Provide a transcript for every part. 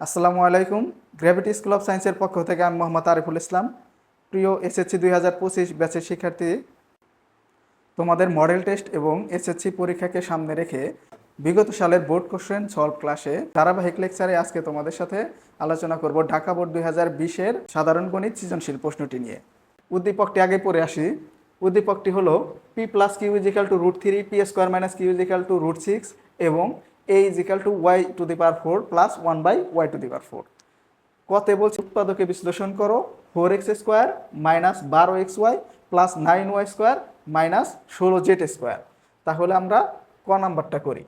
আসসালামু আলাইকুম। Gravity school of সায়েন্সের পক্ষ থেকে আমি মোহাম্মদ আরিফুল ইসলাম। প্রিয় এসএসসি দুই হাজার পঁচিশ ব্যাচের শিক্ষার্থী, তোমাদের মডেল টেস্ট এবং এসএসসি পরীক্ষাকে সামনে রেখে বিগত সালের বোর্ড কোশ্চেন সলভ ক্লাসে ধারাবাহিক লেকচারে আজকে তোমাদের সাথে আলোচনা করব ঢাকা বোর্ড দুই হাজার বিশের সাধারণ গণিত সৃজনশীল প্রশ্নটি নিয়ে। উদ্দীপকটি আগে পড়ে আসি। উদ্দীপকটি হলো P plus Q is equal to root three P square minus Q is equal to root six এবং A is equal to Y to the power four plus one by Y to the power four কতে বলছি? উৎপাদকে বিশ্লেষণ করো। Four X square minus বারো X Y plus nine Y square minus ষোলো Z square তাহলে আমরা ক নাম্বারটা করি।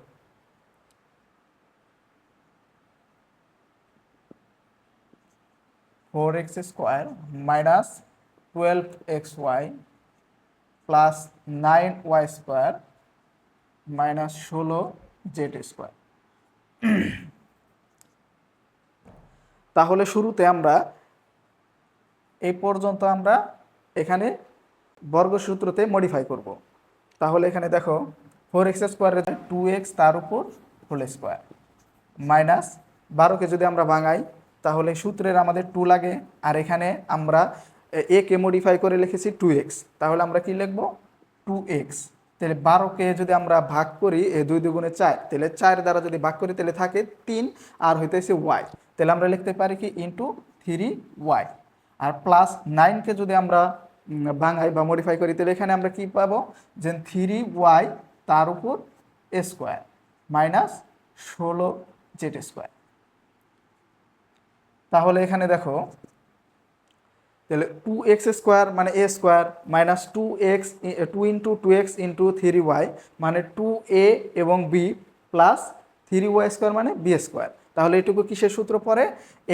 Four X square minus twelve X Y plus nine Y square minus ষোলো জেড স্কোয়ার তাহলে শুরুতে আমরা এই পর্যন্ত আমরা এখানে বর্গসূত্রতে মডিফাই করব। তাহলে এখানে দেখো ফোর এক্স স্কোয়ারের টু এক্স তার উপর হোল স্কোয়ার মাইনাস বারোকে যদি আমরা ভাঙাই, তাহলে সূত্রের আমাদের টু লাগে। আর এখানে আমরা এ কে মডিফাই করে লিখেছি টু এক্স তাহলে আমরা কি লিখব? টু এক্স তাহলে বারোকে যদি আমরা ভাগ করি, এ দুই দুগুণে চার, তাহলে চার দ্বারা যদি ভাগ করি, তাহলে থাকে তিন, আর হইতেছে ওয়াই। তাহলে আমরা লিখতে পারি কি? ইন্টু থ্রি ওয়াই আর প্লাস নাইনকে যদি আমরা ভাঙাই বা মডিফাই করি, তাহলে এখানে আমরা কি পাবো? যে থ্রি ওয়াই তার উপর স্কোয়ার মাইনাস ষোলো জেড স্কোয়ার তাহলে এখানে দেখো তাহলে টু এক্স স্কোয়ার মানে A square minus two X two into two X into three Y মানে টু এ এবং B plus three Y square মানে বি স্কোয়ার তাহলে এটুকু কিসের সূত্র পরে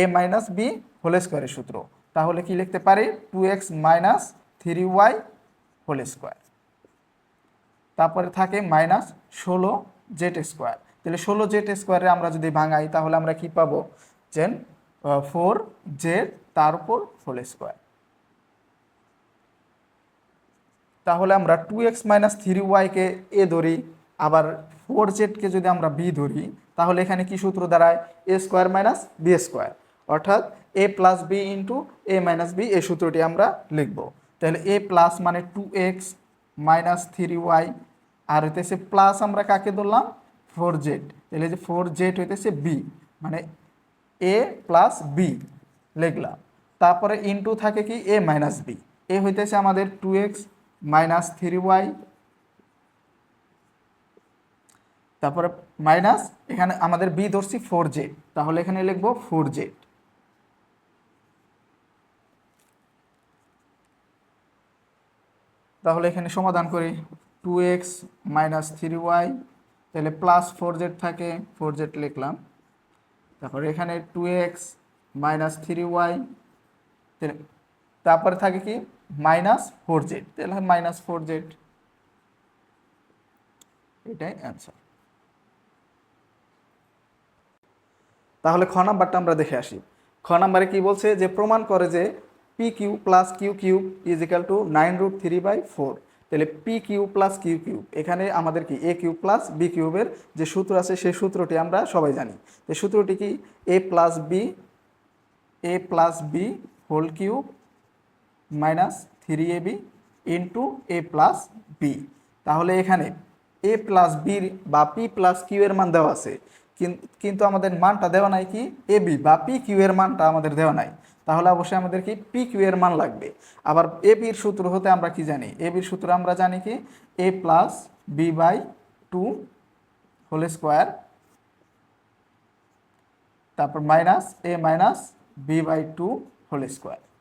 এ মাইনাস বি হোল স্কোয়ারের সূত্র। তাহলে কি লিখতে পারি? Two X minus three Y whole square তারপরে থাকে মাইনাস ষোলো জেড স্কোয়ার তাহলে ষোলো জেড স্কোয়ারে আমরা যদি ভাঙাই, তাহলে আমরা কি পাবো? যে ফোর জেড তার উপর হোল স্কোয়ার তাহলে আমরা টু এক্স মাইনাস থ্রি ওয়াইকে এ ধরি, আবার ফোর জেডকে যদি আমরা বি ধরি, তাহলে এখানে কি সূত্র দাঁড়ায়? A square minus B square অর্থাৎ A plus B into A minus B এই সূত্রটি আমরা লিখব। তাহলে এ প্লাস মানে two X minus three Y আর হইতেছে প্লাস আমরা কাকে ধরলাম? ফোর জেড তাহলে যে ফোর জেড হইতেছে বি মানে এ প্লাস বি লিখলাম। তারপরে ইনটু থাকে কি? এ মাইনাস বি এ হইতেছে আমাদের two X minus three Y তারপরে মাইনাস এখানে আমাদের বি ধরছি ফোর জেড তাহলে এখানে লিখব ফোর জেড তাহলে এখানে সমাধান করি two X minus three Y তাহলে প্লাস ফোর জেড থাকে ফোর জেড লিখলাম। তারপরে এখানে two X minus three Y তারপরে থাকে কি? Minus four Z. তাহলে মাইনাস ফোর জেড। এটাই অ্যান্সার তাহলে খ নাম্বারটা আমরা দেখে আসি। খ নাম্বারে কি বলছে? যে প্রমাণ করে যে P Q plus Q cube is equal to nine root three by four তাহলে P Q plus Q cube এখানে আমাদের কি এ কিউ প্লাস বি কিউবের যে সূত্র আছে, সেই সূত্রটি আমরা সবাই জানি। সূত্রটি কি? A plus B A plus B whole cube minus three A B into A plus B তাহলে এখানে এ প্লাস বির বা পি প্লাস কিউ এর মান দেওয়া আছে। কিন- কিন্তু আমাদের মানটা দেওয়া নাই কি? এ বি বা পি কিউ এর মানটা আমাদের দেওয়া নাই। তাহলে অবশ্যই আমাদের কি পি কিউ এর মান লাগবে। আবার এ বির সূত্র হতে আমরা কি জানি? এ বির সূত্র আমরা জানি কি? A plus B by two whole square তারপর minus A minus B by two whole square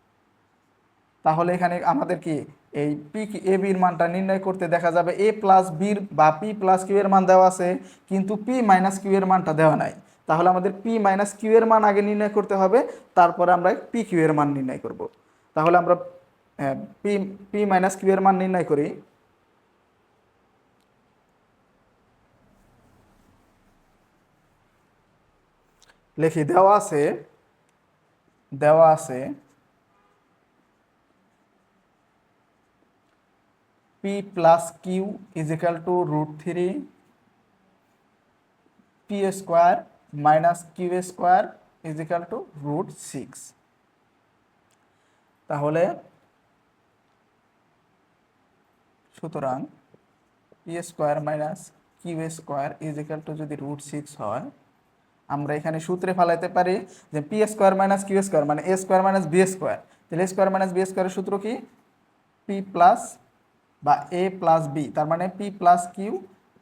তাহলে এখানে আমাদের কি? এই পি এ বির মানটা নির্ণয় করতে দেখা যাবে এ প্লাস বির বা পি প্লাস কিউ এর মান দেওয়া আছে, কিন্তু পি মাইনাস কিউ এর মানটা দেওয়া নাই। তাহলে আমাদের পি মাইনাস কিউ এর মান আগে নির্ণয় করতে হবে, তারপরে আমরা পি কিউ এর মান নির্ণয় করব। তাহলে আমরা পি পি মাইনাস কিউ এর মান নির্ণয় করি। লিখি, দেওয়া আছে দেওয়া আছে P plus Q is equal to root three P square minus Q square is equal to root six তাহলে সুতরাং P square minus Q square is equal to যদি রুট সিক্স হয়, আমরা এখানে সূত্রে ফালাইতে পারি যে P square minus Q square মানে A square minus B square তাহলে স্কোয়ার মাইনাস বি স্কোয়ারের সূত্র কি? পি প্লাস বা এ প্লাস বি তার মানে P plus Q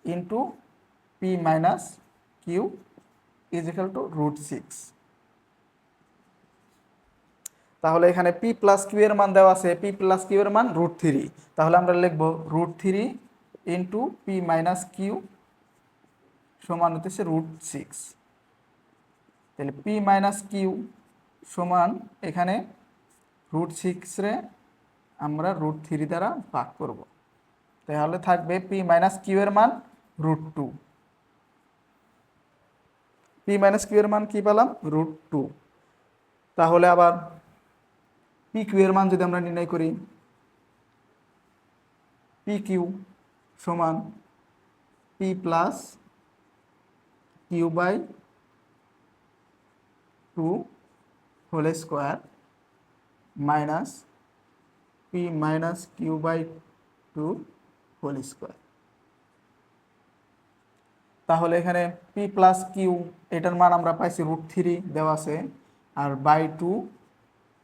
into P minus Q is equal to root six তাহলে এখানে পি প্লাস কিউ এর মান দেওয়া আছে পি প্লাস কিউ এর মান রুট থ্রি তাহলে আমরা লিখব root three into P minus Q সমান হতেছে রুট সিক্স তাহলে পি মাইনাস কিউ সমান এখানে রুট সিক্সরে আমরা রুট থ্রি দ্বারা ভাগ করব। তাহলে থাকবে পি মাইনাস কিউ এর মান root two P minus Q এর মান কি পেলাম? রুট টু তাহলে আবার পি কিউ এর মান যদি আমরা নির্ণয় করি পি কিউ সমান P plus Q by two whole square minus P minus Q by two whole square তাহলে এখানে পি প্লাস কিউ এটার মান আমরা পাইছি রুট থ্রি দেওয়া আছে, আর by two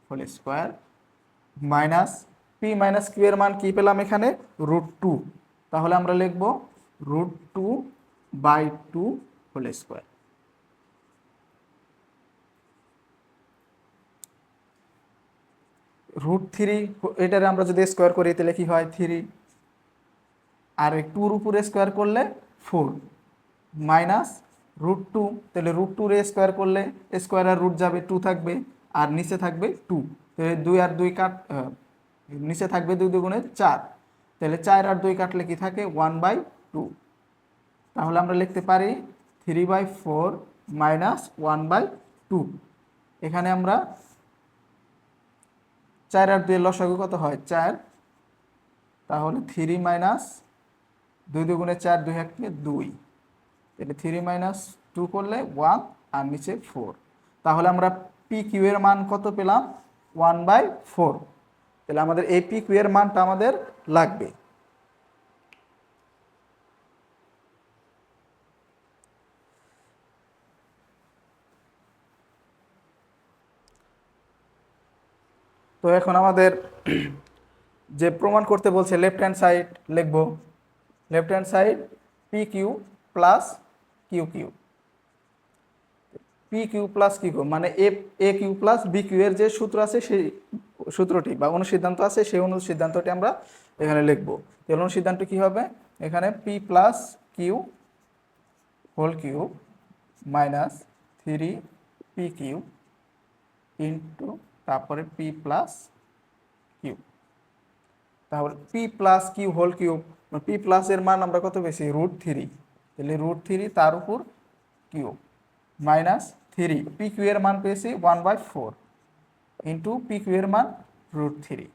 whole square minus P minus Q এর মান কি পেলাম এখানে? রুট টু তাহলে আমরা লিখব root two by two whole square root three এটারে আমরা যদি স্কোয়ার করি, তাহলে কি হয়? থ্রি আর এই টুর উপরে স্কোয়ার করলে ফোর মাইনাস রুট টু তাহলে রুট টু রে স্কোয়ার করলে স্কোয়ার আর রুট যাবে টু থাকবে, আর নিচে থাকবে টু তাহলে দুই আর দুই কাট নিচে থাকবে দুই দুগুণে চার, তাহলে চার আর দুই কাটলে কি থাকে? ওয়ান বাই টু তাহলে আমরা লিখতে পারি three by four minus one by two এখানে আমরা চার আর দুই লসাগু কত হয়? চার। তাহলে থ্রি মাইনাস দুই দুগুণে চার, দুই এককে দুই। এটা থ্রি মাইনাস টু করলে ওয়ান আর নিচে ফোর। তাহলে আমরা পি কিউ এর মান কত পেলাম? One by four. তাহলে আমাদের এই পি কিউ এর মানটা আমাদের লাগবে। তো এখন আমাদের যে প্রমাণ করতে বলছে লেফট হ্যান্ড সাইড লিখব। Left hand side p q plus q q p q plus q মানে a a q plus b q এর যে সূত্র আছে সেই সূত্রটি বা অনুসিদ্ধান্ত আছে সেই অনুসিদ্ধান্তটি আমরা এখানে লিখব। এই অনুসিদ্ধান্ত কি হবে? এখানে p plus q whole q minus three p q into তারপরে পি প্লাস কিউ তাহলে p plus q whole cube p প্লাসের মান আমরা কত পেয়েছি? রুট থ্রি তাহলে রুট থ্রি তার উপর q minus three p q এর মান পেয়েছি one by four into p q এর মান রুট থ্রি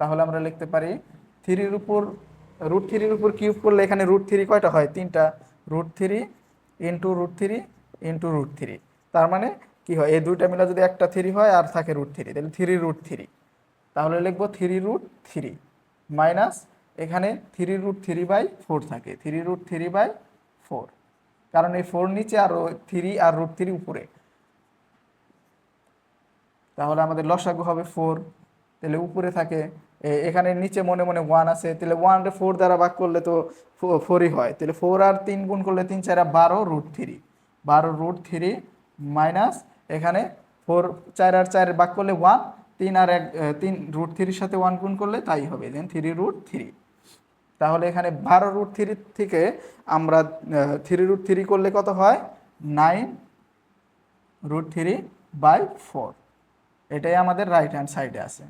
তাহলে আমরা লিখতে পারি থ্রির উপর রুট থ্রির উপর কিউব করলে এখানে রুট থ্রি কয়টা হয়? তিনটা। Root three into root three into root three তার মানে কি হয়? এই দুইটা মিলে যদি একটা থ্রি হয় আর থাকে রুট থ্রি তাহলে থ্রি রুট থ্রি তাহলে লিখব থ্রি রুট থ্রি মাইনাস এখানে three root three by four থাকে। Three root three by four কারণ এই ফোর নিচে আর থ্রি আর রুট থ্রি উপরে। তাহলে আমাদের লসাগু হবে ফোর তাহলে উপরে থাকে। এখানে নিচে মনে মনে ওয়ান আছে। তাহলে ওয়ান ফোর দ্বারা ভাগ করলে তো ফোরই হয়। তাহলে ফোর আর তিন গুণ করলে তিন চার বারো রুট থ্রি বারো রুট থ্রি মাইনাস এখানে ফোর চার আর চার বাক করলে ওয়ান তিন আর এক তিন রুট থ্রির সাথে ওয়ান গুণ করলে তাই হবে। দেন থ্রি রুট থ্রি তাহলে এখানে বারো রুট থ্রি থেকে আমরা থ্রি রুট থ্রি করলে কত হয়? Nine root three by four এটাই আমাদের রাইট হ্যান্ড সাইডে আছে।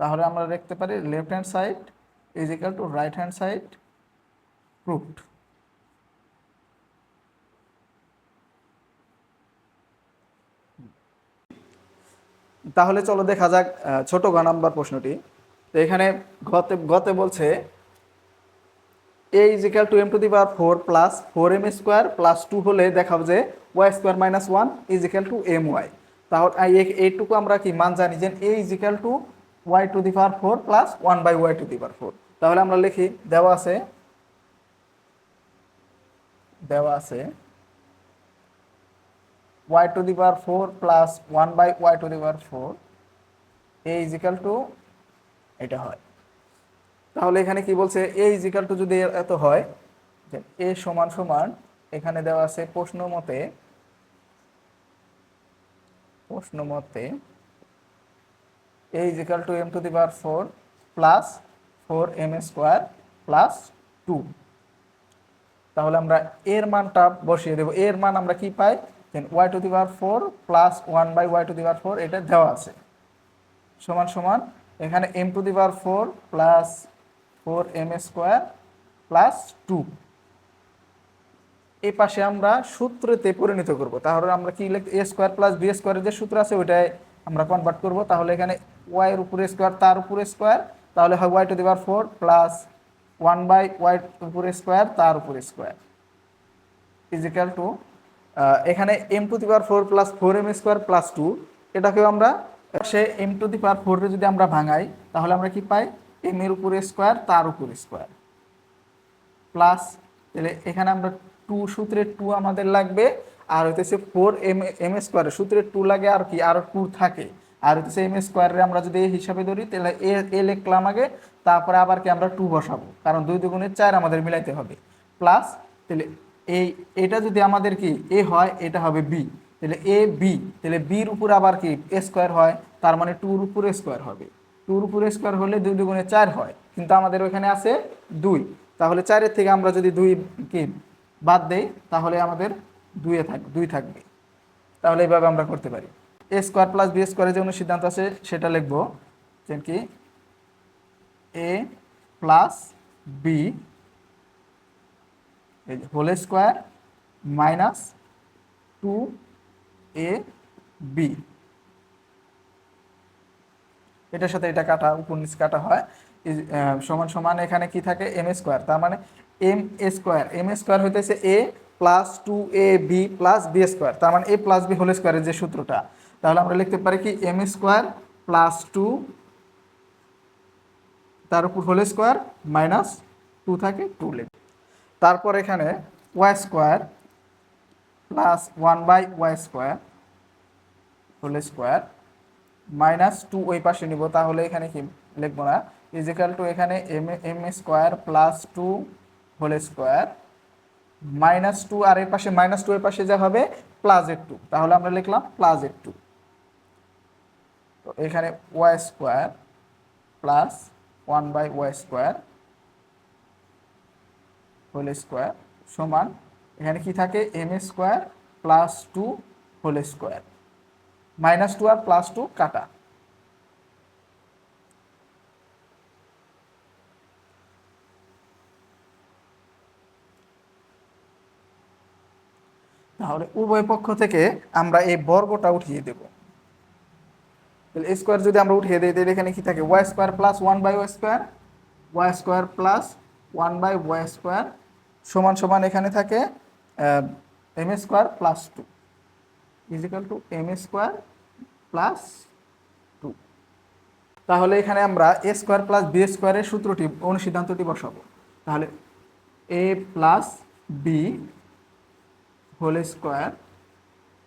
তাহলে আমরা দেখতে পারি left hand side is to right hand side proofed তাহলে চলো দেখা যাক ছোট গ নাম্বার প্রশ্নটি। তো এখানে গতে গতে বলছে a is equal to m to the power four plus four m square plus two হলে দেখাবো যে y square minus one is equal to m y তাহলে এইটুকু আমরা কি মান জানি যে a is equal to y to the power four plus one by y to the power four তাহলে আমরা লিখি, দেওয়া আছে দেওয়া আছে y to the power four plus one by y to the power four a is equal to এটা হয়। তাহলে এখানে কি বলছে? এ ইজ ইকাল টু যদি এত হয় যে এ সমান সমান এখানে দেওয়া আছে প্রশ্ন মতে প্রশ্ন মতে a is equal to m to the power four plus four m square plus two তাহলে আমরা এর মানটা বসিয়ে দেবো। এর মান আমরা কি পাই? Y to the power four plus one by y to the power four এটা দেওয়া আছে। সমান সমান এখানে m to the power four plus four m square plus two এই পাশে আমরা সূত্রেতে পরিণত করব। তাহলে আমরা কি লিখ এ স্কোয়ার প্লাস বি স্কোয়ারের যে সূত্র আছে ওইটাই আমরা কনভার্ট করব। তাহলে এখানে ওয়াইয়ের উপরে স্কোয়ার তার উপরে স্কোয়ার তাহলে হয় y to the power four plus one by y উপরে স্কোয়ার তার উপরে স্কোয়ার ইজিক্যাল টু এখানে m to the power four plus four m square plus two এটাকেও আমরা সে এম টু দি পাওয়ার ফোরে যদি আমরা ভাঙাই, তাহলে আমরা কি পাই? এম এর উপরে স্কোয়ার তার উপরে স্কোয়ার প্লাস তাহলে এখানে আমরা টু সূত্রে টু আমাদের লাগবে, আর হইতেছে ফোর এম এম স্কোয়ারে সূত্রে টু লাগে আর কি, আর টু থাকে। আর হইতেছে এম স্কোয়ারে আমরা যদি এই হিসাবে ধরি, তাহলে এ এ লিখলাম আগে, তারপরে আবার কি আমরা টু বসাবো, কারণ দুই দুগুণের চার আমাদের মিলাইতে হবে। প্লাস তাহলে এই, এটা যদি আমাদের কি এ হয়, এটা হবে বি। তাহলে এ, বি। তাহলে বির উপর আবার কি এ স্কোয়ার হয়? তার মানে টুর উপরে স্কোয়ার হবে। টুর উপরে স্কোয়ার হলে দুই দুগুণে চার হয়। কিন্তু আমাদের ওইখানে আছে দুই। তাহলে চারের থেকে আমরা যদি দুই কি বাদ দেই, তাহলে আমাদের দুইয়ে থাকবে দুই থাকবে। তাহলে এইভাবে আমরা করতে পারি। এ স্কোয়ার প্লাস বি স্কোয়ারের যে সিদ্ধান্ত আছে, সেটা লিখব যে কি a plus b whole square minus two a b এটার সাথে এটা কাটা, উপর নিচ কাটা হয়। সমান সমান এখানে কি থাকে? এম স্কোয়ার তার মানে এম স্কোয়ার এম স্কোয়ার হইতেছে a plus two a b plus b square তার মানে এ প্লাস বি হোল স্কোয়ারের যে সূত্রটা। তাহলে আমরা লিখতে পারি কি? এম স্কোয়ার প্লাস টু তার উপর হোল স্কোয়ার মাইনাস টু থাকে টু লিখ। তারপর এখানে y square plus one by y square whole square minus two ওই পাশে নিব, তাহলে এখানে কি লিখব না? ইজিক্যাল টু এখানে m m square plus two whole square minus two আর এর পাশে মাইনাস টু এর পাশে যা হবে প্লাস এর টু তাহলে আমরা লিখলাম প্লাস এর টু তো এখানে y square plus one by y square whole square সমান, এখানে কি থাকে? M square plus two whole square. Minus two আর প্লাস টু কাটা। তাহলে উভয় পক্ষ থেকে আমরা এই বর্গটা উঠিয়ে দেব। তাহলে স্কোয়ার যদি আমরা উঠিয়ে দিই, তাহলে এখানে কি থাকে? Y square plus one by y square y square plus one by y square সমান সমান এখানে থাকে m square plus two is equal to m square plus two তাহলে এখানে আমরা এ স্কোয়ার প্লাস বি স্কোয়ারের সূত্রটি, অনুসিদ্ধান্তটি বসাবো। তাহলে a plus b whole square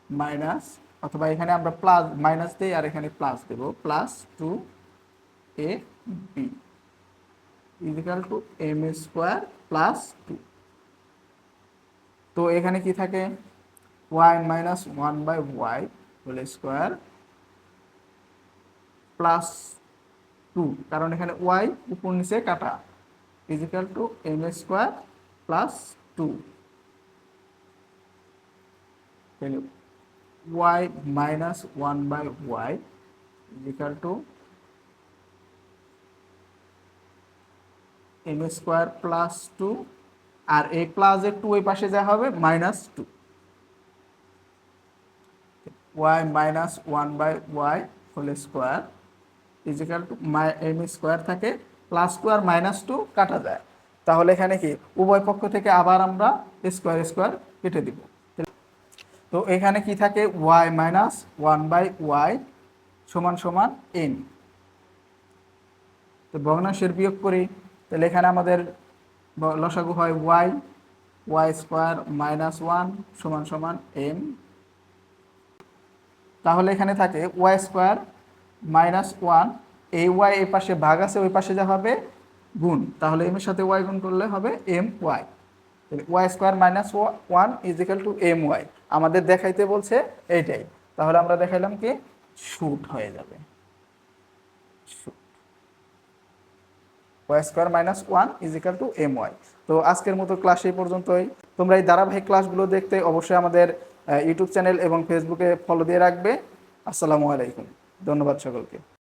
minus অথবা এখানে আমরা প্লাস মাইনাস দিই আর এখানে plus Dev. Plus two a b is equal to m square plus two তো এখানে কি থাকে? Y minus one by y whole square plus two কারণ এখানে ওয়াই উপর নিচে কাটা। Is equal to m square plus two y minus one by y is equal to m square plus two আর এই প্লাস এর টু ওই পাশে যা হবে minus two y minus one by y whole square is equal to m square থাকে plus two আর minus two কাটা যায়। তাহলে এখানে কি? উভয় পক্ষ থেকে আবার আমরা স্কোয়ার স্কোয়ার কেটে দিব। তো এখানে কি থাকে? Y minus one by y সমান সমান এন তো ভগ্নাংশের বিয়োগ করি। তাহলে এখানে আমাদের লসাগু হয় y y square minus one সমান সমান এম তাহলে এখানে থাকে ওয়াই স্কোয়ার মাইনাস ওয়ান এই ওয়াই এই পাশে ভাগ আছে, ওই পাশে যা হবে গুণ। তাহলে এম এর সাথে ওয়াই গুণ করলে হবে m y y square minus one is equal to m y আমাদের দেখাইতে বলছে এইটাই। তাহলে আমরা দেখাইলাম কি? শুট হয়ে যাবে। Y square minus one is equal to m y. তো আজকের মতো ক্লাস এই পর্যন্তই। তোমরা এই ধারাবাহিক ক্লাসগুলো দেখতে অবশ্যই আমাদের ইউটিউব চ্যানেল এবং ফেসবুকে ফলো দিয়ে রাখবে। আসসালামু আলাইকুম। ধন্যবাদ সকলকে।